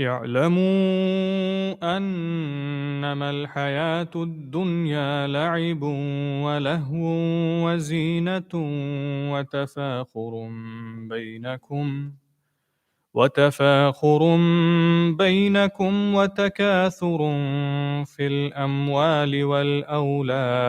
اعلموا أنما الحياة الدنيا لعب ولهو وزينة وتفاخر بينكم وتفاخر بينكم وتكاثر في الأموال والأولاد.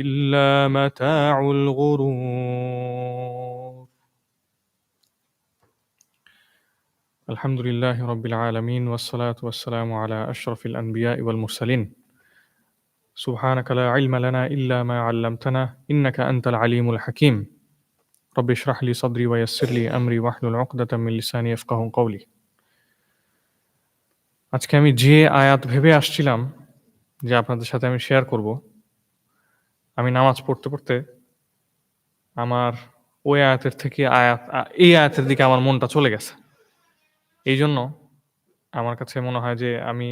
إلا متاع الغرور الحمد لله رب العالمين والصلاة والسلام على أشرف الأنبياء والمرسلين سبحانك لا علم لنا إلا ما علمتنا إنك أنت العليم الحكيم رب اشرح لي صدري ويسر لي أمري واحلل عقدة من لساني يفقه قولي আজকে আমি যে আয়াত ভেবে আসছিলাম যে আপনাদের সাথে আমি শেয়ার করব আমি নামাজ পড়তে পড়তে আমার ওই আয়াতের থেকে আয়াত, এই আয়াতের দিকে আমার মনটা চলে গেছে। এই জন্য আমার কাছে মনে হয় যে আমি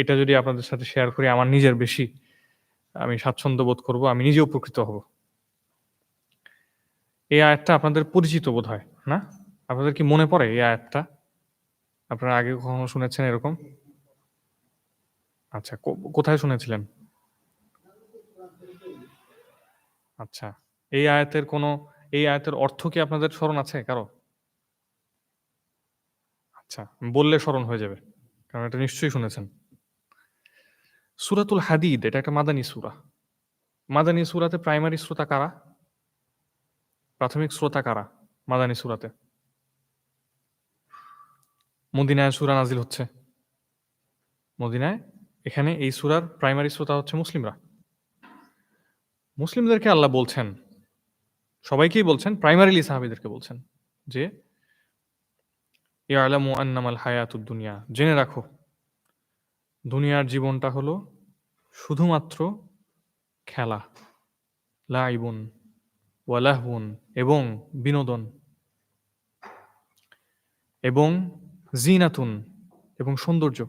এটা যদি আপনাদের সাথে শেয়ার করি, আমার নিজের বেশি আমি স্বাচ্ছন্দ্য বোধ করব, আমি নিজে উপকৃত হব। এই আয়াতটা আপনাদের পরিচিত বোধ হয় না? আপনাদের কি মনে পড়ে এই আয়াতটা? আপনারা আগে কখনো শুনেছেন এরকম? আচ্ছা কোথায় শুনেছিলেন? আচ্ছা এই আয়াতের কোন, এই আয়াতের অর্থ কি আপনাদের স্মরণ আছে কারও? আচ্ছা বললে স্মরণ হয়ে যাবে, কারণ এটা নিশ্চয়ই শুনেছেন। সুরাতুল হাদিদ, এটা একটা মাদানী সুরা। মাদানী সুরাতে প্রাইমারি শ্রোতা কারা? প্রাথমিক শ্রোতা কারা মাদানী সুরাতে? মদিনায় সুরা নাজিল হচ্ছে। মদিনায়, এখানে এই সুরার প্রাইমারি শ্রোতা হচ্ছে মুসলিমরা। মুসলিমদেরকে আল্লাহ বলছেন, সবাইকেই বলছেন প্রাইমারিলি সাহাবিদেরকে বলছেন যে, ইয়ালামু আন্নামাল হায়াতুদ দুনিয়া। জেনে রাখো, দুনিয়ার জীবনটা হলো শুধুমাত্র খেলা, লাইবুন, ওয়ালাহবুন এবং বিনোদন এবং জিনাতুন এবং সৌন্দর্য। ও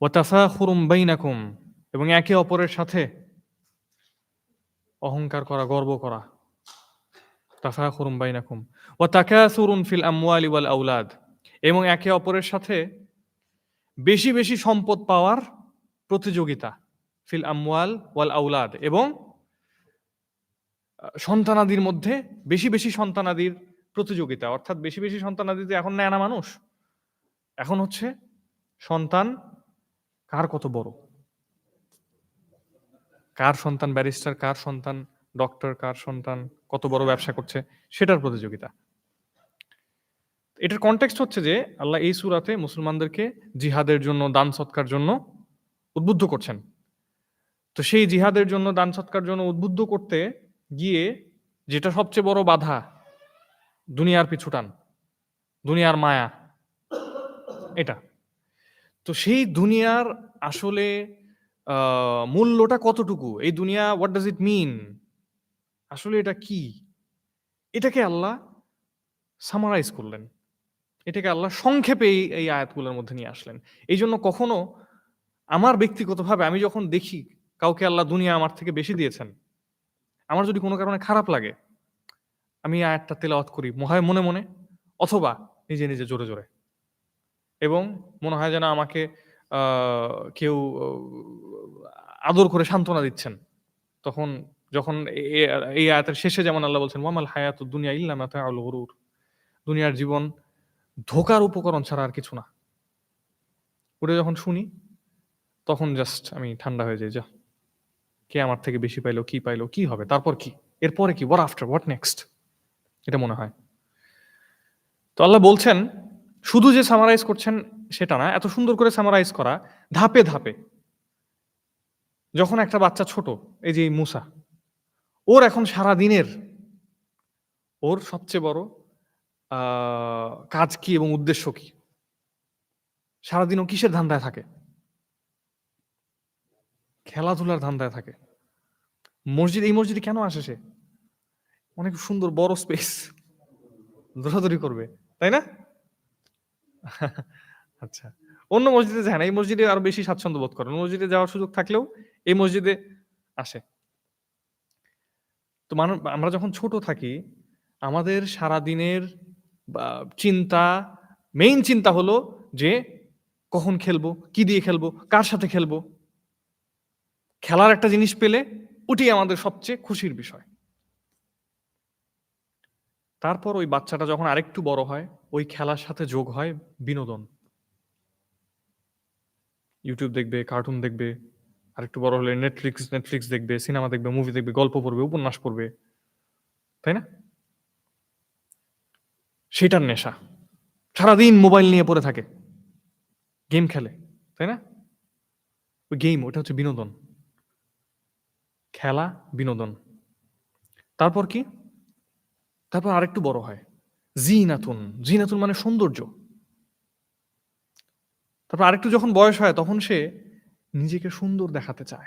ওয়াতাফা খুরুম বাইনাকুম এবং একে অপরের সাথে অহংকার করা, গর্ব করা। তাফা খুরুম বাইনাকুম। ও তাকাসুরুন ফিল আমওয়ালি ওয়াল আউলাদ এবং একে অপরের সাথে বেশি বেশি সম্পদ পাওয়ার প্রতিযোগিতা, ফিল আমওয়াল ওয়াল আউলাদ এবং সন্তানাদির মধ্যে বেশি বেশি সন্তানাদির প্রতিযোগিতা। অর্থাৎ বেশি বেশি সন্তানাদিতে এখন নেয় না মানুষ, এখন হচ্ছে সন্তান কার কত বড়? কার সন্তান ব্যারিস্টার, কার সন্তান ডক্টর, কার সন্তান কত বড় ব্যবসা করছে সেটার প্রতিযোগিতা। এটার কনটেক্সট হচ্ছে যে আল্লাহ এই সুরাতে মুসলমানদেরকে জিহাদের জন্য, দান সৎকার জন্য উদ্বুদ্ধ করছেন। তো সেই জিহাদের জন্য, দান সৎকার জন্য উদ্বুদ্ধ করতে গিয়ে যেটা সবচেয়ে বড় বাধা, দুনিয়ার পিছুটান দুনিয়ার মায়া, এটা। তো সেই দুনিয়ার আসলে মূল্যটা কতটুকু? এই দুনিয়া হোয়াট ডাজ ইট মিন আসলে এটা কি? এটাকে আল্লাহ সামারাইজ করলেন। এটাকে আল্লাহ সংক্ষেপে এই আয়াতগুলোর মধ্যে নিয়ে আসলেন। এই জন্য কখনো আমার ব্যক্তিগতভাবে আমি যখন দেখি কাউকে আল্লাহ দুনিয়া আমার থেকে বেশি দিয়েছেন, আমার যদি কোনো কারণে খারাপ লাগে, আমি আয়াতটা তেলাওয়াত করি মহায় মনে মনে, অথবা নিজে নিজে জোরে জোরে। এবং মনে হয় যেন আমাকে কেউ আদর করে সান্ত্বনা দিচ্ছেন। তখন যখন এই আয়াতের শেষে যেমন আল্লাহ বলছেন মামাল হায়াত দুনিয়া ইল্লা মাতা আল গরুর। দুনিয়ার জীবন ধোকার উপকরণ ছাড়া আর কিছু না। ওটা যখন শুনি, তখন জাস্ট আমি ঠান্ডা হয়ে যাই, যা, কে আমার থেকে বেশি পাইলো, কি পাইলো, কি হবে, তারপর কি? এরপরে কি? হোয়াট আফটার হোয়াট নেক্সট এটা মনে হয়। তো আল্লাহ বলছেন, শুধু যে সামারাইজ করছেন সেটা না, এত সুন্দর করে সামারাইজ করা, ধাপে ধাপে। যখন একটা বাচ্চা ছোট, এই যে মুসা, ওর এখন সারা দিনের ওর সবচেয়ে বড় কাজ কি এবং উদ্দেশ্য কি? সারাদিন ও কিসের ধান্দায় থাকে? খেলাধুলার ধান্দায় থাকে। মসজিদ, এই মসজিদে কেন আসে সে? অনেক সুন্দর, বড় স্পেস দৌড়াদৌড়ি করবে, তাই না? আচ্ছা। অন্য মসজিদে যায় না এই মসজিদে আরও বেশি স্বাচ্ছন্দ্য বোধ করেন। মসজিদে যাওয়ার সুযোগ থাকলেও এই মসজিদে আসে। তো মানুষ আমরা যখন ছোট থাকি, আমাদের সারা দিনের চিন্তা মেইন চিন্তা হলো যে, কখন খেলব, কি দিয়ে খেলব, কার সাথে খেলব? খেলার একটা জিনিস পেলে ওটি আমাদের সবচেয়ে খুশির বিষয়। তারপর ওই বাচ্চাটা যখন আরেকটু বড় হয়, ওই খেলার সাথে যোগ হয় বিনোদন। ইউটিউব দেখবে কার্টুন দেখবে আর একটু বড় হলে নেটফ্লিক্স নেটফ্লিক্স দেখবে সিনেমা দেখবে মুভি দেখবে, গল্প পড়বে, উপন্যাস পড়বে, তাই না? সেটার নেশা। সারাদিন মোবাইল নিয়ে পড়ে থাকে। গেম খেলে, তাই না? ওই গেম ওটা হচ্ছে বিনোদন। খেলা, বিনোদন। তারপর কি? তারপর আরেকটু বড় হয়। জিনাতুন। জিনাতুন মানে সৌন্দর্য। তারপর আরেকটু যখন বয়স হয়, তখন সে নিজেকে সুন্দর দেখাতে চায়।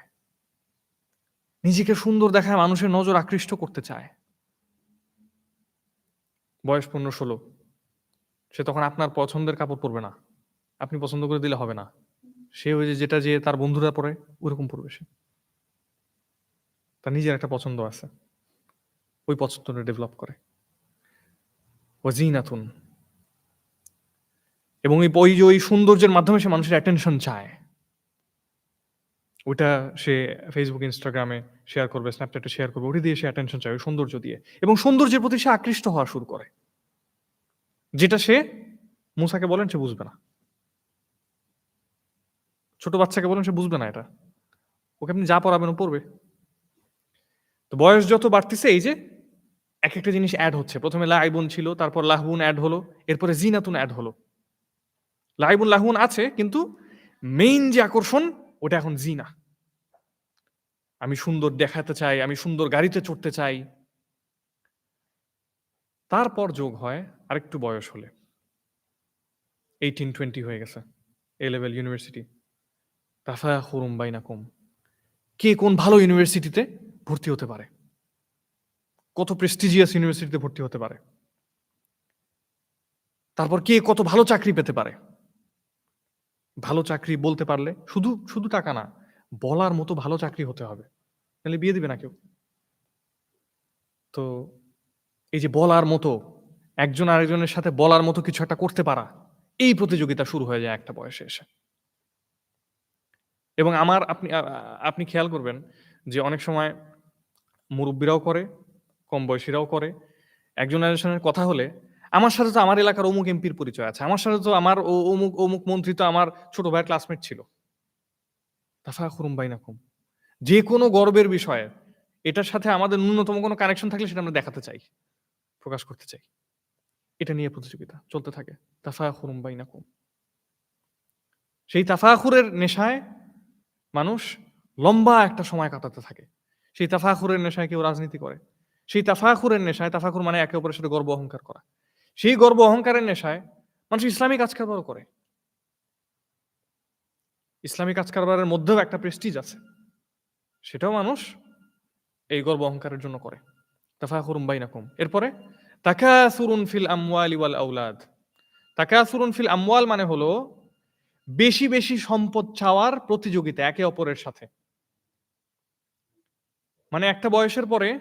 নিজেকে সুন্দর দেখায়, মানুষের নজর আকৃষ্ট করতে চায়। বয়স পনেরো ষোলো। সে তখন আপনার পছন্দের কাপড় পরবে না। আপনি পছন্দ করে দিলে হবে না। সে ওই যে যেটা যে তার বন্ধুরা পরে, ওরকম পরবে সে। তার নিজের একটা পছন্দ আছে। ওই পছন্দটা ডেভেলপ করে। ওয়াজিনাতুন এবং এই ওই ওই সৌন্দর্যের মাধ্যমে সে মানুষের অ্যাটেনশন চায়। ওইটা সে ফেসবুক ইনস্টাগ্রামে শেয়ার করবে স্ন্যাপচ্যাটে শেয়ার করবে ওটি দিয়ে সে অ্যাটেনশন চায়, ওই সৌন্দর্য দিয়ে। এবং সৌন্দর্যের প্রতি সে আকৃষ্ট হওয়া শুরু করে। যেটা সে মুসাকে বলেন, সে বুঝবে না। ছোট বাচ্চাকে বলেন, সে বুঝবে না এটা। ওকে আপনি যা পড়াবেন ও পড়বে। তো বয়স যত বাড়তেছে, এই যে এক একটা জিনিস অ্যাড হচ্ছে। প্রথমে লাইবুন ছিল, তারপর লাহবুন অ্যাড হলো, এরপরে জিনাতুন অ্যাড হলো। লাইবুন লাহবুন আছে, কিন্তু মেইন যে আকর্ষণ, ওটা এখন জিনা। আমি সুন্দর দেখাতে চাই, আমি সুন্দর গাড়িতে চড়তে চাই। তারপর যোগ হয় আরেকটু বয়স হলে। এইটিন টোয়েন্টি হয়ে গেছে এ লেভেল ইউনিভার্সিটি তাফা হরুম বাইনাকুম। কে কোন ভালো ইউনিভার্সিটিতে ভর্তি হতে পারে? কত প্রেস্টিজিয়াস ইউনিভার্সিটিতে ভর্তি হতে পারে? তারপর কে কত ভালো চাকরি পেতে পারে? ভালো চাকরি বলতে পারলে, শুধু শুধু টাকা না, বলার মতো ভালো চাকরি হতে হবে। তাহলে বিয়ে দিবে না কেউ। তো এই যে বলার মতো, একজন আরেকজনের সাথে বলার মতো কিছু একটা করতে পারা, এই প্রতিযোগিতা শুরু হয়ে যায় একটা বয়সে এসে। এবং আমার, আপনি আপনি খেয়াল করবেন যে অনেক সময় মুরব্বীরাও করে, কম বয়সীরাও করে। একজন আরেকজনের কথা হলে আমার সাথে তো আমার এলাকার অমুক এমপির পরিচয় আছে। আমার সাথে তো আমার অমুক অমুক মন্ত্রী তো আমার ছোট ভাইয়ের ক্লাসমেট ছিল। তাফা খুরুম বাইনাকুম। যে কোনো গর্বের বিষয়ে এটার সাথে আমাদের ন্যূনতম কোনো কানেকশন থাকলে সেটা আমরা দেখাতে চাই, প্রকাশ করতে চাই। এটা নিয়ে প্রতিযোগিতা চলতে থাকে। তাফা খুরুম বাইনাকুম। সেই তাফাখুরের নেশায় মানুষ লম্বা একটা সময় কাটাতে থাকে। সেই তাফাখুরের নেশায় কেউ রাজনীতি করে। সেই তাফাখুরের নেশায় তাফাখুর মানে একে অপরের সাথে গর্ব অহংকার করা। সেই গর্ব অহংকারের নেশায় মানুষ ইসলামিক কাজ কারবারও করে। ইসলামিক কাজ কারবারের মধ্যেও একটা প্রেস্টিজ আছে। সেটাও মানুষ এই গর্ব অহংকারের জন্য করে। তাফাখুরুম বাইনাকুম। এরপরে, তাকাসুরুন ফিল আমওয়ালি ওয়াল আউলাদ তাকাসুরুন ফিল আমওয়াল মানে হলো বেশি বেশি সম্পদ চাওয়ার প্রতিযোগিতা একে অপরের সাথে। মানে একটা বয়সের পরে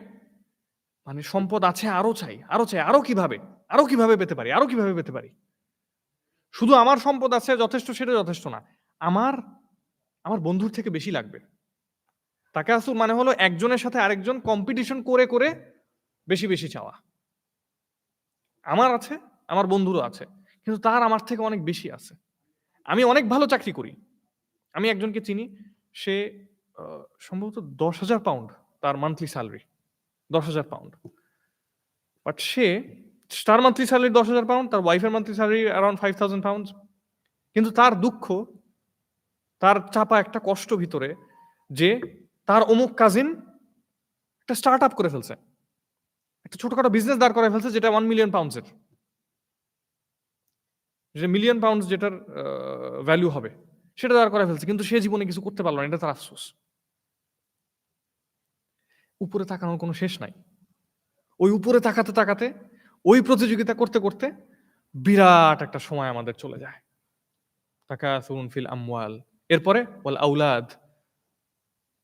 মানে সম্পদ আছে, আরও চাই আরও চাই, আরও কীভাবে? আরও কীভাবে পেতে পারি? আরও কীভাবে পেতে পারি? শুধু আমার সম্পদ আছে, যথেষ্ট সেটা যথেষ্ট না। আমার আমার বন্ধুর থেকে বেশি লাগবে। তাকে আসুর মানে হলো একজনের সাথে আরেকজন কম্পিটিশন করে করে বেশি বেশি চাওয়া। আমার আছে, আমার বন্ধুরও আছে, কিন্তু তার আমার থেকে অনেক বেশি আছে। আমি অনেক ভালো চাকরি করি। আমি একজনকে চিনি, সে সম্ভবত দশ হাজার পাউন্ড তার মান্থলি স্যালারি দশ হাজার পাউন্ড বাট সে তার মান্থলি স্যালারি দশ হাজার পাউন্ড তার ওয়াইফের monthly salary around five thousand pound কিন্তু তার দুঃখ, তার চাপা একটা কষ্ট ভিতরে যে তার অমুক কাজিন একটা স্টার্ট আপ করে ফেলছে। একটা ছোটখাটো বিজনেস দাঁড় করে ফেলছে যেটা ওয়ান মিলিয়ন পাউন্ডসের যে মিলিয়ন পাউন্ড যেটার ভ্যালু হবে, সেটা দাঁড় করে ফেলছে। কিন্তু সে জীবনে কিছু করতে পারল না, এটা তার আফসোস। উপরে তাকানোর কোনো শেষ নাই। ওই উপরে তাকাতে তাকাতে, ওই প্রতিযোগিতা করতে করতে বিরাট একটা সময় আমাদের চলে যায়। তাকাসুন ফিল আমওয়াল। এরপরে বল আউলাদ।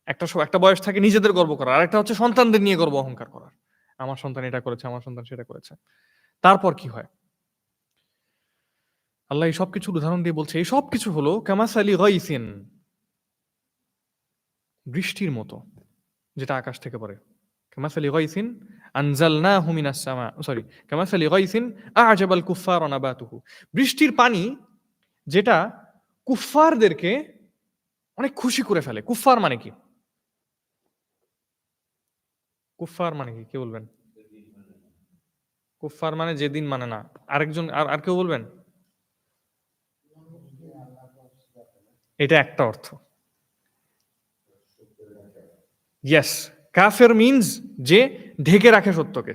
একটা একটা বয়স থাকে নিজেদের গর্ব করার। আর একটা হচ্ছে সন্তানদের নিয়ে গর্ব অহংকার করার। আমার সন্তান এটা করেছে, আমার সন্তান সেটা করেছে। তারপর কি হয়? আল্লাহ এই সবকিছুর উদাহরণ দিয়ে বলছে, এই সব কিছু হলো কামাসালি গাইসিন। বৃষ্টির মতো। যেটা আকাশ থেকে পড়ে। কামাসালি গাইসিন আনজালনাহু মিনাস সামা, সরি, কামাসালি গাইসিন আ'জাবাল কুফফার নাবাতুহু। বৃষ্টির পানি যেটা কুফফারদেরকে অনেক খুশি করে ফেলে। কুফফার মানে কি? কুফফার মানে কি? কে বলবেন? কুফফার মানে যেদিন মানে না। আরেকজন, আর আর কেউ বলবেন? এটা একটা অর্থ। ইয়েস কাফের মিনস যে ঢেকে রাখে সত্যকে।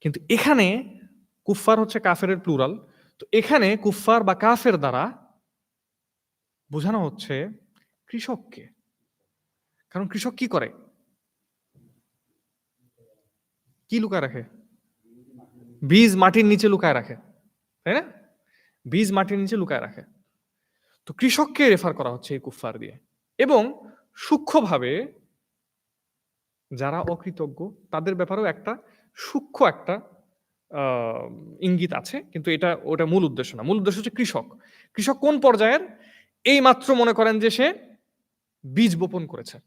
কিন্তু এখানে কুফফার হচ্ছে কাফের প্লুরাল তো এখানে কুফফার বা কাফের দ্বারা বোঝানো হচ্ছে কৃষককে। কারণ কৃষক কি করে? কি লুকায় রাখে? বীজ মাটির নিচে লুকায় রাখে, তাই না? বীজ মাটির নিচে লুকায় রাখে। তো কৃষককে রেফার করা হচ্ছে এই কুফফার দিয়ে। এবং সূক্ষ্মভাবে যারা অকৃতজ্ঞ, তাদের ব্যাপারেও একটা সূক্ষ্ম একটা ইঙ্গিত আছে। কিন্তু এটা, ওটা মূল উদ্দেশ্য না। মূল উদ্দেশ্য হচ্ছে কৃষক। কৃষক কোন পর্যায়ের? এই মাত্র মনে করেন যে সে বীজ বপন করেছে।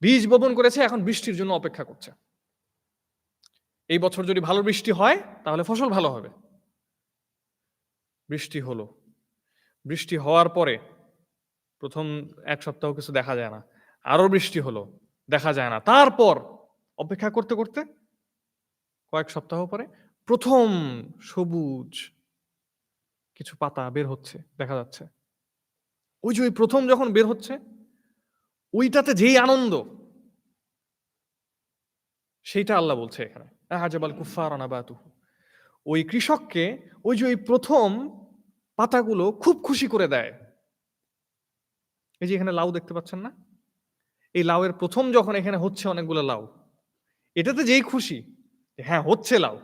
বীজ বপন করেছে, এখন বৃষ্টির জন্য অপেক্ষা করছে। এই বছর যদি ভালো বৃষ্টি হয়, তাহলে ফসল ভালো হবে। বৃষ্টি হলো। বৃষ্টি হওয়ার পরে প্রথম এক সপ্তাহ কিছু দেখা যায় না। আরও বৃষ্টি হলো। দেখা যায় না। তারপর অপেক্ষা করতে করতে কয়েক সপ্তাহ পরে প্রথম সবুজ কিছু পাতা বের হচ্ছে, দেখা যাচ্ছে। ওই যে ওই প্রথম যখন বের হচ্ছে, ওইটাতে যেই আনন্দ, সেইটা আল্লাহ বলছে এখানে। আহাজাবাল কুফার অনাবাতুহু ওই কৃষককে ওই যে ওই প্রথম পাতাগুলো খুব খুশি করে দেয়। এই যে এখানে লাউ দেখতে পাচ্ছেন না? এই লাউয়ের প্রথম যখন এখানে হচ্ছে অনেকগুলো লাউ, এটাতে যেই খুশি হ্যাঁ হচ্ছে লাউ।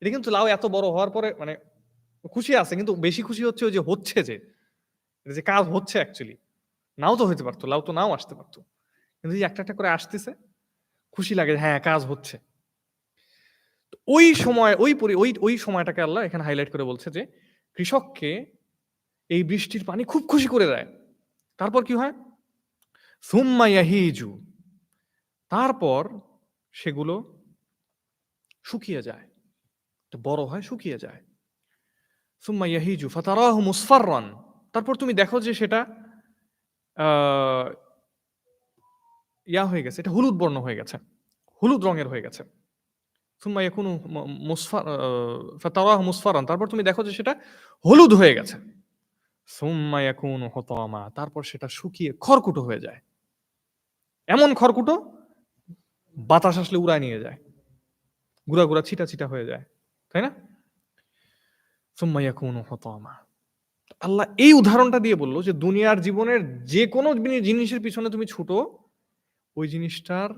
এটা কিন্তু লাউ এত বড় হওয়ার পরে মানে খুশি আছে, কিন্তু বেশি খুশি হচ্ছে ওই যে হচ্ছে যে, এটা যে কাজ হচ্ছে অ্যাকচুয়ালি নাও তো হইতে পারতো, লাউ তো নাও আসতে পারতো। কিন্তু এই একটা একটা করে আসতেছে, খুশি লাগে হ্যাঁ কাজ হচ্ছে। ওই সময়, ওই পরি- ওই ওই সময়টাকে আল্লাহ এখানে হাইলাইট করে বলছে যে, কৃষককে এই বৃষ্টির পানি খুব খুশি করে দেয়। তারপর কি হয়? সুম্মা ইয়াহিজু। তারপর সেগুলো শুকিয়ে যায়। বড় হয় শুকিয়ে যায়। সুম্মা ইয়াহিজু ফাতারাহু মুসফাররান। তারপর তুমি দেখো যে সেটা ইয়া হয়ে গেছে এটা হলুদ বর্ণ হয়ে গেছে হলুদ রঙের হয়ে গেছে। সুম্মা ইয়াকুনু ম- মুসফা আহ, ফাতারাহু তারপর তুমি দেখো যে সেটা হলুদ হয়ে গেছে। সুম্মা ইয়াকুনু হুতামা। তারপর সেটা শুকিয়ে খড়কুটো হয়ে যায়। এমন খড়কুটো বাতাস আসলে উড়ায় নিয়ে যায়। গুড়া গুড়া ছিটা ছিটা হয়ে যায়, তাই না? সুম্মা ইয়াকুনু হুতামা। আল্লাহ এই উদাহরণটা দিয়ে বলল যে, দুনিয়ার জীবনের যে কোনো জিনিসের পিছনে তুমি ছুটো, ওই জিনিসটার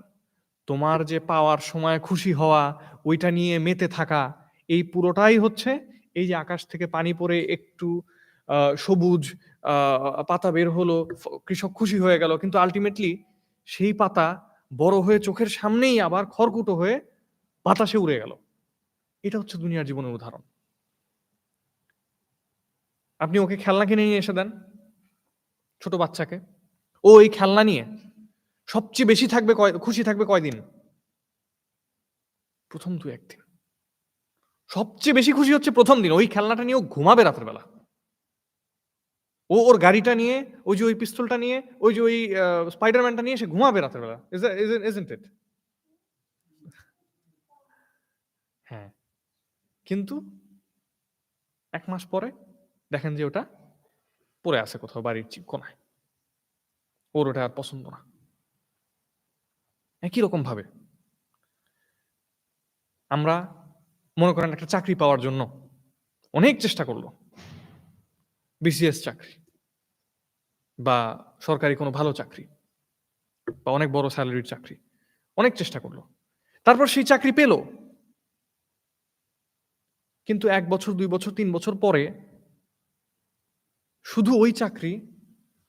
তোমার যে পাওয়ার সময় খুশি হওয়া, ওইটা নিয়ে মেতে থাকা, এই পুরোটাই হচ্ছে এই যে আকাশ থেকে পানি পড়ে একটু সবুজ পাতা বের হলো কৃষক খুশি হয়ে গেল, কিন্তু আলটিমেটলি সেই পাতা বড় হয়ে চোখের সামনেই আবার খড়কুটো হয়ে বাতাসে উড়ে গেল। এটা হচ্ছে দুনিয়ার জীবনের উদাহরণ। আপনি ওকে খেলনা কিনে নিয়ে এসে দেন ছোট বাচ্চাকে। ও এই খেলনা নিয়ে সবচেয়ে বেশি থাকবে কয়, খুশি থাকবে কয়দিন? প্রথম দু একদিন সবচেয়ে বেশি খুশি হচ্ছে প্রথম দিন। ওই খেলনাটা নিয়ে ও ঘুমাবে রাতের বেলা। ও ওর গাড়িটা নিয়ে, ওই যে ওই পিস্তলটা নিয়ে, ওই যে ওই স্পাইডারম্যানটা নিয়ে সে ঘুমাবে রাতের বেলা হ্যাঁ। কিন্তু এক মাস পরে দেখেন যে ওটা পড়ে আছে কোথাও বাড়ির কোনায়। ওর ওটা আর পছন্দ না। একই রকম ভাবে আমরা মনে করেন একটা চাকরি পাওয়ার জন্য অনেক চেষ্টা করল। বিসিএস চাকরি। বা সরকারি কোনো ভালো চাকরি বা অনেক বড় স্যালারির চাকরি। অনেক চেষ্টা করল। তারপর সেই চাকরি পেল। কিন্তু এক বছর, দুই বছর, তিন বছর পরে শুধু ওই চাকরি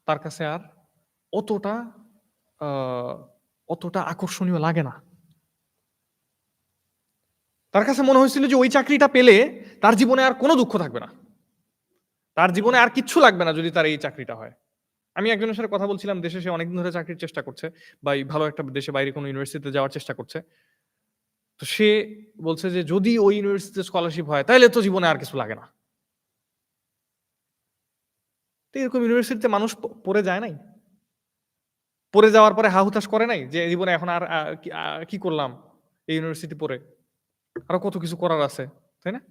তার কাছে আর অতটা অতটা আকর্ষণীয় লাগে না। তার কাছে মনে হয়েছিল যে ওই চাকরিটা পেলে তার জীবনে আর কোনো দুঃখ থাকবে না। তার জীবনে আর কিচ্ছু লাগবে না যদি তার এই চাকরিটা হয়। আমি একজনের সাথে কথা বলছিলাম, দেশে সে অনেকদিন ধরে চাকরির চেষ্টা করছে বা ভালো একটা দেশে বাইরে কোনো ইউনিভার্সিটিতে যাওয়ার চেষ্টা করছে। তো সে বলছে যে, যদি ওই ইউনিভার্সিটিতে স্কলারশিপ হয় তাহলে তো জীবনে আর কিছু লাগে না। এরকম ইউনিভার্সিটিতে মানুষ পড়ে যায় নাই। পড়ে যাওয়ার পরে হা হুতাশ করে নাই যে জীবনে এখন আর কি করলাম এই ইউনিভার্সিটি পড়ে? আরও কত কিছু করার আছে, তাই না?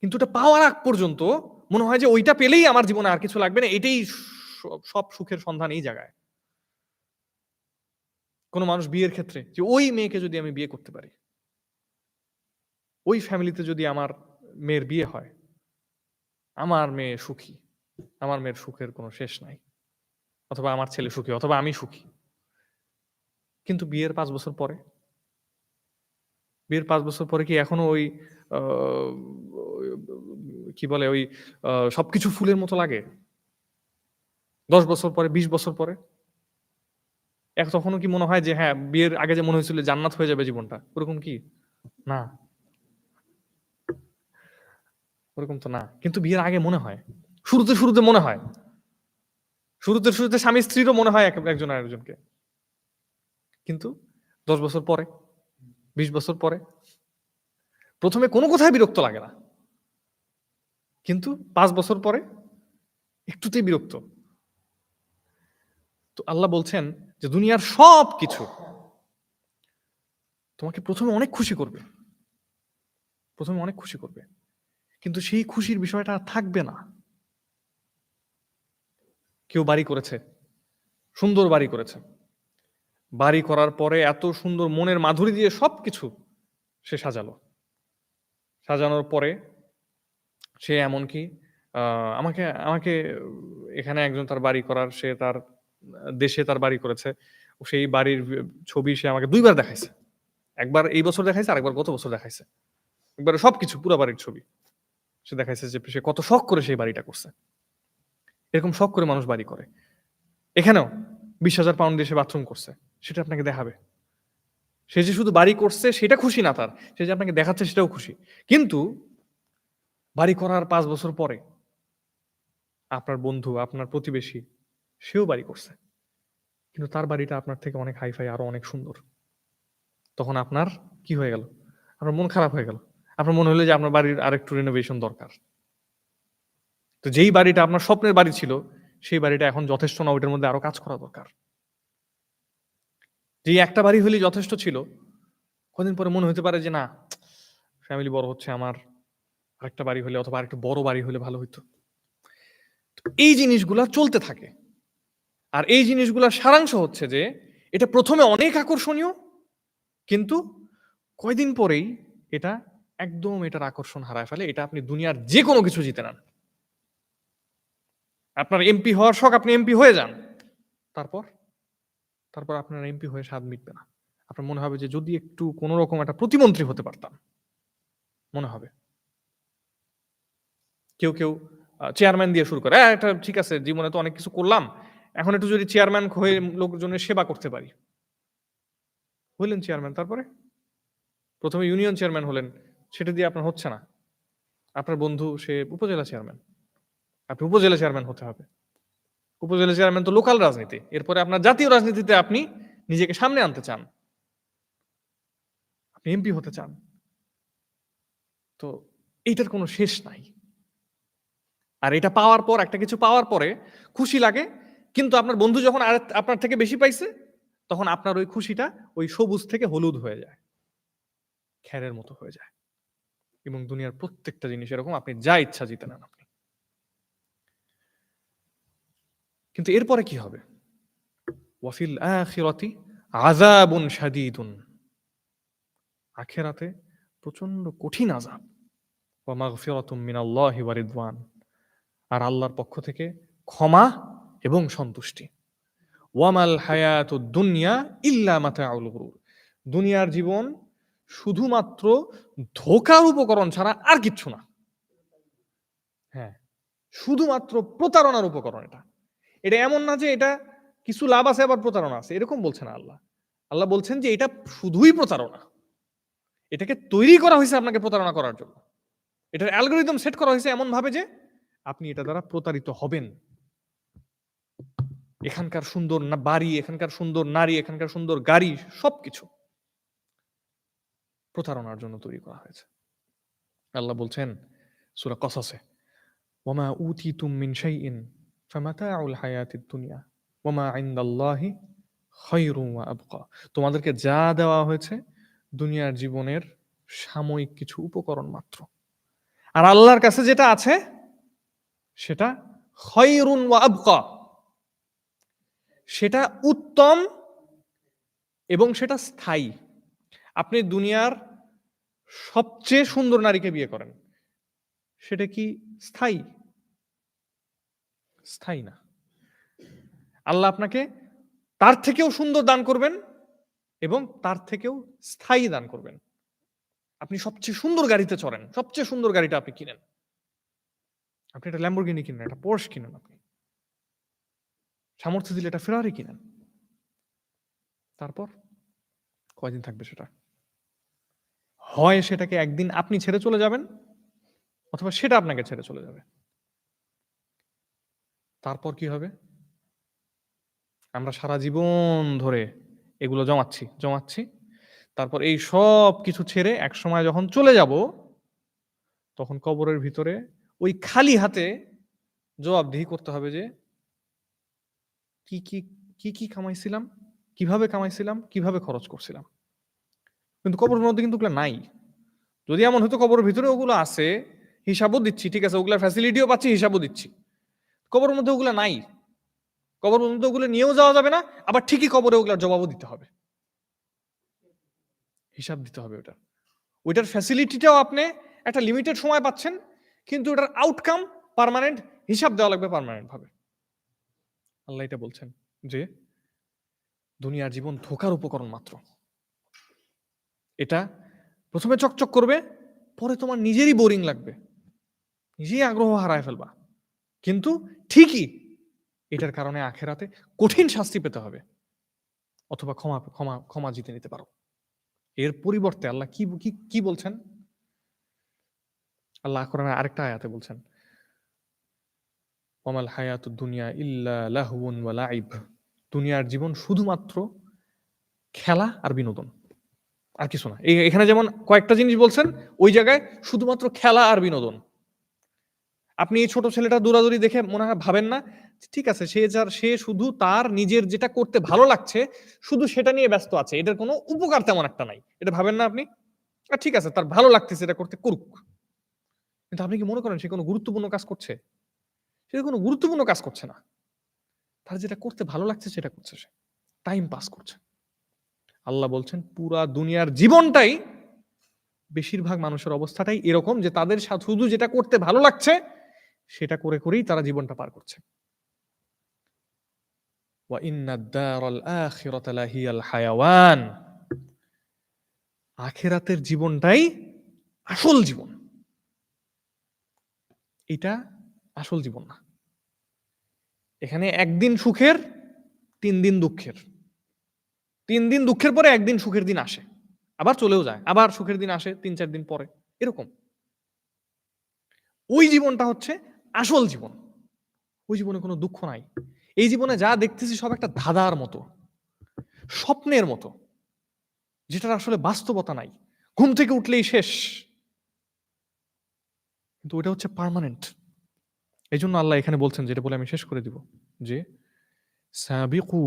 কিন্তু এটা পাওয়ার আগ পর্যন্ত মনে হয় যে, ওইটা পেলেই আমার জীবনে আর কিছু লাগবে না। এটাই সব- সুখের সন্ধান এই জায়গায়। কোনো মানুষ বিয়ের ক্ষেত্রে যে ওই মেয়েকে যদি আমি বিয়ে করতে পারি, ওই ফ্যামিলিতে যদি আমার মেয়ের বিয়ে হয়, আমার মেয়ে সুখী, আমার মেয়ের সুখের কোনো শেষ নাই। অথবা আমার ছেলে সুখী, অথবা আমি সুখী। কিন্তু বিয়ের পাঁচ বছর পরে, বিয়ের পাঁচ বছর পরে কি এখনও ওই কি বলে ওই সবকিছু ফুলের মতো লাগে? দশ বছর পরে, বিশ বছর পরে। এক তখনও কি মনে হয় যে হ্যাঁ বিয়ের আগে যে মনে হয়েছিল জান্নাত হয়ে যাবে জীবনটা? ওরকম কি? না। ওরকম তো না। কিন্তু বিয়ের আগে মনে হয়। শুরুতে শুরুতে মনে হয়। শুরুতে শুরুতে স্বামী স্ত্রীরও মনে হয় এক- একজন আরেকজনকে। কিন্তু দশ বছর পরে, বিশ বছর পরে, প্রথমে কোনো কথায় বিরক্ত লাগে না। কিন্তু পাঁচ বছর পরে, একটুতেই বিরক্ত। তো আল্লাহ বলছেন যে দুনিয়ার সব কিছু তোমাকে প্রথমে অনেক খুশি করবে। প্রথমে অনেক খুশি করবে। কিন্তু সেই খুশির বিষয়টা আর থাকবে না। কেউ বাড়ি করেছে, সুন্দর বাড়ি করেছে। বাড়ি করার পরে এত সুন্দর মনের মাধুরী দিয়ে সব কিছু সে সাজালো। সাজানোর পরে সে এমনকি আমাকে আমাকে এখানে একজন তার বাড়ি করার, সে তার দেশে তার বাড়ি করেছে। সেই বাড়ির ছবি সে আমাকে দুইবার দেখাইছে। একবার এই বছর দেখাইছে, আরেকবার গত বছর দেখাইছে। একবার সবকিছু, পুরো বাড়ির ছবি। সে দেখাইছে যে সে কত শখ করে সেই বাড়িটা করছে। এরকম শখ করে মানুষ বাড়ি করে। এখানেও বিশ হাজার পাউন্ড দিয়ে সে বাথরুম করছে। সেটা আপনাকে দেখাবে। সে যে শুধু বাড়ি করছে, সেটা খুশি না তার। সে যে আপনাকে দেখাচ্ছে, সেটাও খুশি। কিন্তু বাড়ি করার পাঁচ বছর পরে আপনার বন্ধু, আপনার প্রতিবেশী সেও বাড়ি করছে। কিন্তু তার বাড়িটা আপনার থেকে অনেক হাইফাই, আরও অনেক সুন্দর। তখন আপনার কি হয়ে গেল? আপনার মন খারাপ হয়ে গেল। আপনার মনে হলো যে আপনার বাড়ির আরেকটু রিনোভেশন দরকার। তো যেই বাড়িটা আপনার স্বপ্নের বাড়ি ছিল, সেই বাড়িটা এখন যথেষ্ট না, ওইটার মধ্যে আরও কাজ করা দরকার। যে একটা বাড়ি হলে যথেষ্ট ছিল, কদিন পরে মনে হতে পারে যে না ফ্যামিলি বড় হচ্ছে আমার, আরেকটা বাড়ি হলে অথবা আরেকটা বড় বাড়ি হলে ভালো হইতো। এই জিনিসগুলা চলতে থাকে। আর এই জিনিসগুলার সারাংশ হচ্ছে যে এটা প্রথমে অনেক আকর্ষণীয় কিন্তু কয়দিন পরেই এটা একদম এটার আকর্ষণ হারায় ফেলে এটা আপনি দুনিয়ার যে কোনো কিছু জিতে নেন। আপনার এমপি হওয়ার শখ আপনি এমপি হয়ে যান। তারপর তারপর আপনার এমপি হয়ে স্বাদ মিটবে না। আপনার মনে হবে যে যদি একটু কোনো রকম একটা প্রতিমন্ত্রী হতে পারতাম মনে হবে। কেউ কেউ চেয়ারম্যান দিয়ে শুরু করে "হ্যাঁ, এটা ঠিক আছে জীবনে তো অনেক কিছু করলাম এখন একটু যদি চেয়ারম্যান হয়ে লোকজনের সেবা করতে পারি। হইলেন চেয়ারম্যান তারপরে? প্রথমে ইউনিয়ন চেয়ারম্যান হলেন, সেটা দিয়ে আপনার হচ্ছে না। আপনার বন্ধু, সে উপজেলা চেয়ারম্যান আপনি উপজেলা চেয়ারম্যান হতে হবে। উপজেলা চেয়ারম্যান তো লোকাল রাজনীতি। এরপরে আপনার জাতীয় রাজনীতিতে আপনি নিজেকে সামনে আনতে চান। আপনি এমপি হতে চান। তো এইটার কোনো শেষ নাই। আর এটা পাওয়ার পর, একটা কিছু পাওয়ার পরে খুশি লাগে কিন্তু আপনার বন্ধু যখন আর আপনার থেকে বেশি পাইছে, তখন আপনার ওই খুশিটা ওই সবুজ থেকে হলুদ হয়ে যায়। খ্যারের মতো হয়ে যায়। এবং দুনিয়ার প্রত্যেকটা জিনিস এরকম, আপনি যা ইচ্ছা জিতে নেন আপনি। কিন্তু এরপরে কি হবে? ওয়াফিল আখিরাতি আযাবুন শাদীদুন। আখেরাতে প্রচণ্ড কঠিন আযাব। ওয়া মাগফিরাতুম মিনাল্লাহি ওয়া রিদওয়ান। আর আল্লাহর পক্ষ থেকে ক্ষমা এবং সন্তুষ্টি। ওয়ামাল হায়াতুদ দুনিয়া ইল্লা মাতাউল গুরুর। দুনিয়ার জীবন শুধুমাত্র ধোকার উপকরণ ছাড়া আর কিচ্ছু না। হ্যাঁ শুধুমাত্র প্রতারণার উপকরণ এটা। এটা এমন না যে এটা কিছু লাভ আছে আবার প্রতারণা আছে, এরকম বলছেন আল্লাহ। আল্লাহ বলছেন যে এটা শুধুই প্রতারণা। এটাকে তৈরি করা হয়েছে আপনাকে প্রতারণা করার জন্য। এটার অ্যালগোরিদম সেট করা হয়েছে এমন ভাবে যে আপনি এটা দ্বারা প্রতারিত হবেন। এখানকার সুন্দর বাড়ি, এখানকার সুন্দর নারী, এখানকার সুন্দর গাড়ি, সবকিছু প্রতারণার জন্য তৈরি করা হয়েছে। আল্লাহ বলছেন, সুরা কসাসে, ওমা উতি তুম মিন শাইইন ফামাতাউল হায়াতিদ দুনিয়া, ওমা ইনদাল্লাহি খায়রুম ওয়া আবকা। তোমাদেরকে যা দেওয়া হয়েছে, দুনিয়ার জীবনের সাময়িক কিছু উপকরণ মাত্র। আর আল্লাহর কাছে যেটা আছে, সেটা খয়রুন ওয়া আবকা। সেটা উত্তম এবং সেটা স্থায়ী। আপনি দুনিয়ার সবচেয়ে সুন্দর নারীকে বিয়ে করেন, সেটা কি স্থায়ী? স্থায়ী না। আল্লাহ আপনাকে তার থেকেও সুন্দর দান করবেন এবং তার থেকেও স্থায়ী দান করবেন। আপনি সবচেয়ে সুন্দর গাড়িতে চড়েন, সবচেয়ে সুন্দর গাড়িটা আপনি কিনেন। আপনি একটা ল্যাম্বরগিনি কিনেন, একটা পোর্স কিনেন আপনি। সামর্থ্য দিলে এটা ফেরারি কিনেন। তারপর কয়দিন থাকবে সেটা? হয় সেটাকে একদিন আপনি ছেড়ে চলে যাবেন, অথবা সেটা আপনাকে ছেড়ে চলে যাবে। তারপর কি হবে? আমরা সারা জীবন ধরে এগুলো জমাচ্ছি জমাচ্ছি। তারপর এই সব কিছু ছেড়ে এক সময় যখন চলে যাব, তখন কবরের ভিতরে ওই খালি হাতে জবাবদিহি করতে হবে যে কি কি কি কি কামাইছিলাম, কীভাবে কামাইছিলাম, কীভাবে খরচ করছিলাম। কিন্তু কবরের মধ্যে কিন্তু ওগুলো নাই। যদি এমন হতো কবরের ভিতরে ওগুলো আছে, হিসাবও দিচ্ছি, ঠিক আছে? ওগুলা ফ্যাসিলিটিও পাচ্ছি, হিসাবও দিচ্ছি। কবরের মধ্যে ওগুলো নাই। কবর মধ্যে ওগুলো নিয়েও যাওয়া যাবে না, আবার ঠিকই কবরে ওগুলোর জবাবও দিতে হবে। হিসাব দিতে হবে ওটা ওইটার ফ্যাসিলিটিটাও আপনি একটা লিমিটেড সময় পাচ্ছেন, কিন্তু ওটার আউটকাম পার্মানেন্ট হিসাব দেওয়া লাগবে পার্মানেন্ট ভাবে। আল্লাহ এটা বলছেন যে, দুনিয়ার জীবন ধোকার উপকরণ মাত্র। এটা প্রথমে চকচক করবে, পরে তোমার নিজেরই বোরিং লাগবে। নিজেই আগ্রহ হারায় ফেলবা। কিন্তু ঠিকই এটার কারণে আখেরাতে কঠিন শাস্তি পেতে হবে, অথবা ক্ষমা ক্ষমা ক্ষমা জিতে নিতে পারো। এর পরিবর্তে আল্লাহ কি কি বলছেন? আল্লাহ কোরআনে আরেকটা আয়াতে বলছেন ওমাল হায়াত দুনিয়া ইল্লা লাহুন ওয়া লাইব দুনিয়ার জীবন শুধুমাত্র খেলা আর বিনোদন, আর কিছু না। এখানে যেমন কয়েকটা জিনিস বলছেন, ওই জায়গায় শুধুমাত্র খেলা আর বিনোদন। আপনি এই ছোট ছেলেটা দৌড়াদৌড়ি দেখে মনে হয় ভাবেন না ঠিক আছে, সে যার, সে শুধু তার নিজের যেটা করতে ভালো লাগছে, শুধু সেটা নিয়ে ব্যস্ত আছে। এটার কোনো উপকার তেমন একটা নাই। এটা ভাবেন না আপনি? ঠিক আছে, তার ভালো লাগতেছে এটা করতে, করুক। কিন্তু আপনি কি মনে করেন সে কোনো গুরুত্বপূর্ণ কাজ করছে? সেটা কোনো গুরুত্বপূর্ণ কাজ করছে না। তার যেটা করতে ভালো লাগছে সেটা করছে সে। টাইম পাস করছে। আল্লাহ বলছেন, পুরা দুনিয়ার জীবনটাই বেশিরভাগ মানুষের অবস্থাটাই এরকম যে তাদের শুধু যেটা করতে ভালো লাগছে, সেটা করে করেই তারা জীবনটা পার করছে। আখেরাতের জীবনটাই আসল জীবন। এটা আসল জীবন না। এখানে একদিন সুখের, তিন দিন দুঃখের। তিন দিন দুঃখের পরে একদিন সুখের দিন আসে। আবার চলেও যায়, আবার সুখের দিন আসে, তিন চার দিন পরে। এরকম। ওই জীবনটা হচ্ছে আসল জীবন। ওই জীবনে কোনো দুঃখ নাই। এই জীবনে যা দেখতেছি সব একটা ধাঁধার মতো, স্বপ্নের মতো, যেটার আসলে বাস্তবতা নাই। ঘুম থেকে উঠলেই শেষ। কিন্তু ওটা হচ্ছে পার্মানেন্ট এই জন্য আল্লাহ এখানে বলছেন, যেটা বলে আমি শেষ করে দিব, যে সাবিকু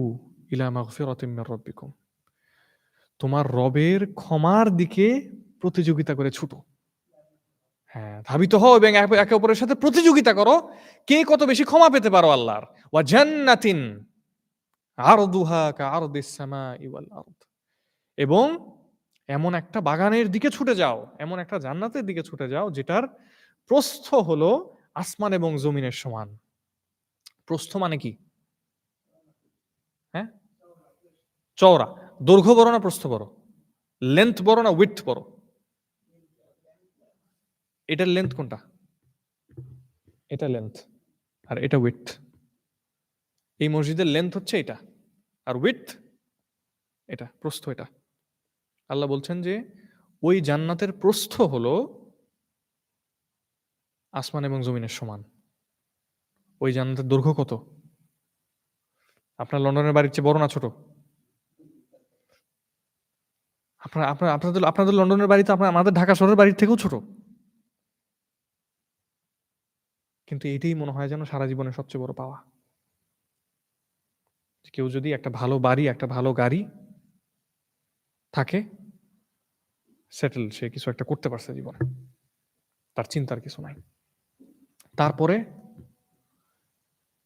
ইলা মাগফিরাতিম মির রাব্বিকুম। তোমার রবের ক্ষমার দিকে প্রতিযোগিতা করে ছুটো। হ্যাঁ ধাবিত হও এবং একে অপরের সাথে প্রতিযোগিতা করো। কে কত বেশি ক্ষমা পেতে পারো আল্লাহর? ওয়া জান্নাতিন আরদুহা কা আরদিস সামাই ওয়াল আরদ। এবং এমন একটা বাগানের দিকে ছুটে যাও, এমন একটা জান্নাতের দিকে ছুটে যাও, যেটার প্রস্থ হলো আসমান এবং জমিনের সমান। প্রস্থ মানে কি? হ্যাঁ? চওড়া। দৈর্ঘ্য বড় না প্রস্থ বড়? লেন্থ বড় না উইথ বড়? এটার লেন্থ কোনটা? এটা লেন্থ আর এটা উইথ এই মসজিদের লেন্থ হচ্ছে এটা। আর উইথ এটা, প্রস্থ এটা। আল্লাহ বলছেন যে, ওই জান্নাতের প্রস্থ হলো আসমান এবং জমিনের সমান। ওই জান্নাতের দৈর্ঘ্য কত? আপনার লন্ডনের বাড়ির চেয়ে বড় না ছোট? আপনার আপনার, আপনাদের আপনাদের লন্ডনের বাড়ি তো আপনার, আমাদের ঢাকা শহরের বাড়ির থেকেও ছোট। কিন্তু এটাই মনে হয় যেন সারা জীবনের সবচেয়ে বড় পাওয়া। কেউ যদি একটা ভালো বাড়ি, একটা ভালো গাড়ি থাকে সেটেল সে কিছু একটা করতে পারছে জীবনে। তার চিন্তার কিছু নাই। তারপরে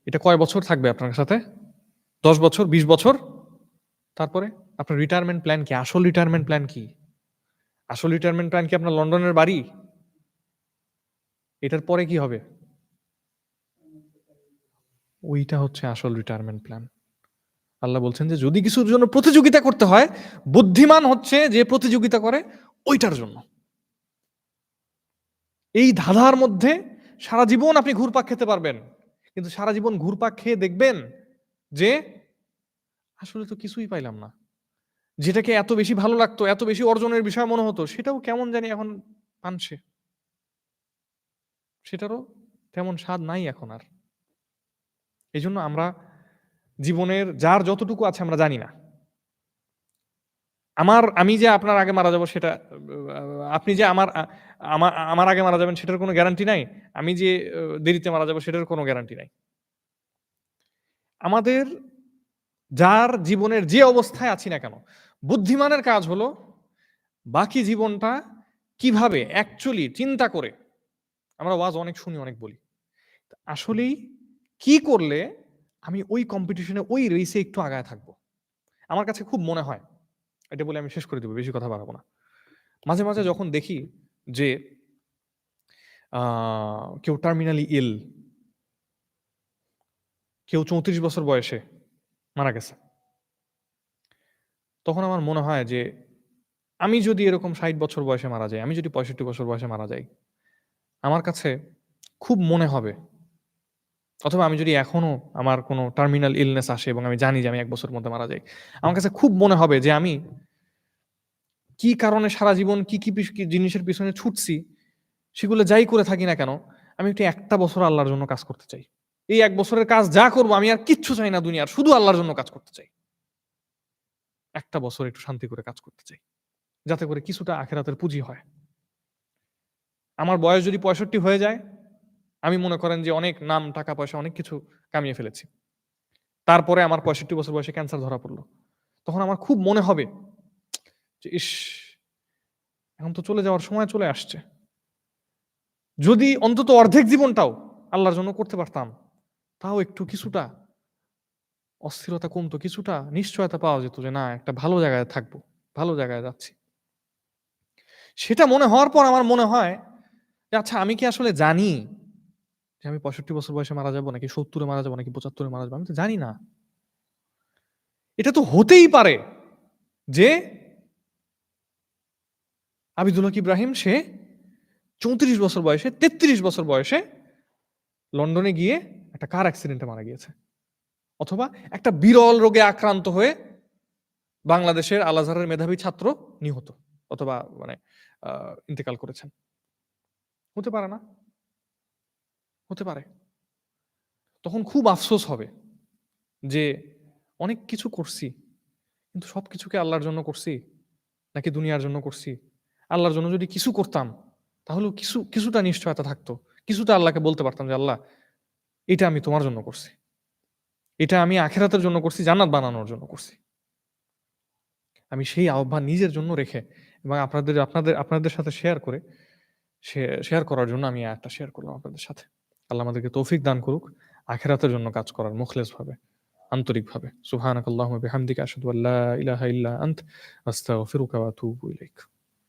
এটা কয় বছর থাকবে আপনার সাথে? দশ বছর, বিশ বছর? তারপরে আপনার রিটায়ারমেন্ট প্ল্যান কি? আসল রিটায়ারমেন্ট প্ল্যান কি? আসল রিটায়ারমেন্ট প্ল্যান কি আপনার লন্ডনের বাড়ি? এটার পরে কি হবে? ওইটা হচ্ছে আসল রিটায়ারমেন্ট প্ল্যান আল্লাহ বলছেন যে যদি কিছুর জন্য প্রতিযোগিতা করতে হয়, বুদ্ধিমান হচ্ছে যে প্রতিযোগিতা করে, ওইটার জন্য। এই ধাঁধার মধ্যে সারা জীবন আপনি ঘুরপাক খেতে পারবেন। কিন্তু সারা জীবন ঘুরপাক খেয়ে দেখবেন যে আসলে তো কিছুই পাইলাম না। যেটাকে এত বেশি ভালো লাগতো, এত বেশি অর্জনের বিষয় মনে হতো, সেটাও কেমন জানি এখন পানছে। সেটারও তেমন স্বাদ নাই এখন আর। এই জন্য আমরা জীবনের যার যতটুকু আছে আমরা জানি না। আমার, আমি যে আপনার আগে মারা যাব সেটা, আপনি যে আমার আমার আমার আগে মারা যাবেন সেটার কোনো গ্যারান্টি নাই। আমি যে দেরিতে মারা যাব সেটার কোনো গ্যারান্টি নাই। আমাদের যার জীবনের যে অবস্থায় আছি না কেন, বুদ্ধিমানের কাজ হলো বাকি জীবনটা কীভাবে অ্যাকচুয়ালি চিন্তা করে, আমরা ওয়াজ অনেক শুনি, অনেক বলি। আসলেই কি করলে আমি ওই কম্পিটিশনে ওই রেসে একটু আগায় থাকব? আমার কাছে খুব মনে হয়, এটা বলে আমি শেষ করে দেবো, বেশি কথা বাড়াবো না। মাঝে মাঝে যখন দেখি যে কেউ টার্মিনালি ইল কেউ চৌত্রিশ বছর বয়সে মারা গেছে। তখন আমার মনে হয় যে, আমি যদি এরকম ষাট বছর বয়সে মারা যাই, আমি যদি পঁয়ষট্টি বছর বয়সে মারা যাই, আমার কাছে খুব মনে হবে, অথবা আমি যদি এখনও আমার কোনো টার্মিনাল ইলনেস আসে এবং আমি জানি যে আমি এক বছর মধ্যে মারা যাই, আমার কাছে খুব মনে হবে যে আমি কি কারণে সারা জীবন কি কি জিনিসের পিছনে ছুটছি, সেগুলো যাই করে থাকি না কেন, আমি একটু একটা বছর আল্লাহর জন্য কাজ করতে চাই। এই এক বছরের কাজ যা করব, আমি আর কিচ্ছু চাই না দুনিয়ার, শুধু আল্লাহর জন্য কাজ করতে চাই। একটা বছর একটু শান্তি করে কাজ করতে চাই, যাতে করে কিছুটা আখেরাতের পুঁজি হয়। আমার বয়স যদি পঁয়ষট্টি হয়ে যায়, আমি মনে করেন যে অনেক নাম, টাকা, পয়সা, অনেক কিছু কামিয়ে ফেলেছি। তারপরে আমার পঁয়ষট্টি বছর বয়সে ক্যান্সার ধরা পড়ল। তখন আমার খুব মনে হবে যে, ইস, এখন তো চলে যাওয়ার সময় চলে আসছে। যদি অন্তত অর্ধেক জীবনটাও আল্লাহর জন্য করতে পারতাম, তাও একটু কিছুটা অস্থিরতা কমতো, কিছুটা নিশ্চয়তা পাওয়া যেত যে, না, একটা ভালো জায়গায় থাকব, ভালো জায়গায় যাচ্ছি। সেটা মনে হওয়ার পর আমার মনে হয় যে আচ্ছা আমি কি আসলে জানি যে, আমি পঁয়ষট্টি বছর বয়সে মারা যাব নাকি সত্তরে মারা যাব নাকি পঁচাত্তরে মারা যাব? আমি তো জানি না। এটা তো হতেই পারে যে আবিদুল হক ইব্রাহিম, সে চৌত্রিশ বছর বয়সে, তেত্রিশ বছর বয়সে লন্ডনে গিয়ে একটা কার অ্যাক্সিডেন্টে মারা গিয়েছে। অথবা একটা বিরল রোগে আক্রান্ত হয়ে বাংলাদেশের আল আজহারের মেধাবী ছাত্র নিহত অথবা মানে ইন্তেকাল করেছেন। হতে পারে না। হতে পারে। তখন খুব আফসোস হবে যে অনেক কিছু করছি, কিন্তু সব কিছুকে আল্লাহর জন্য করছি, নাকি দুনিয়ার জন্য করছি? আল্লাহর জন্য যদি কিছু করতাম, তাহলেও কিছু, কিছুটা নিশ্চয়তা থাকতো। কিছুটা আল্লাহকে বলতে পারতাম যে, আল্লাহ, এটা আমি তোমার জন্য করছি। এটা আমি আখেরাতের জন্য করছি, জান্নাত বানানোর জন্য করছি। আমি সেই আহ্বান নিজের জন্য রেখে এবং আপনাদের আপনাদের আপনাদের সাথে শেয়ার করে শেয়ার করার জন্য আমি একটা শেয়ার করলাম আপনাদের সাথে। আল্লাহ আমাদেরকে তৌফিক দান করুক, আখেরাতের জন্য কাজ করার মুখলেস ভাবে আন্তরিকভাবে। সুবহানাকাল্লাহুম্মা বিহামদিকা, আশহাদু আল্লা ইলাহা ইল্লা আন্ত, আস্তাগফিরুকা ওয়া আতুবু ইলাইক।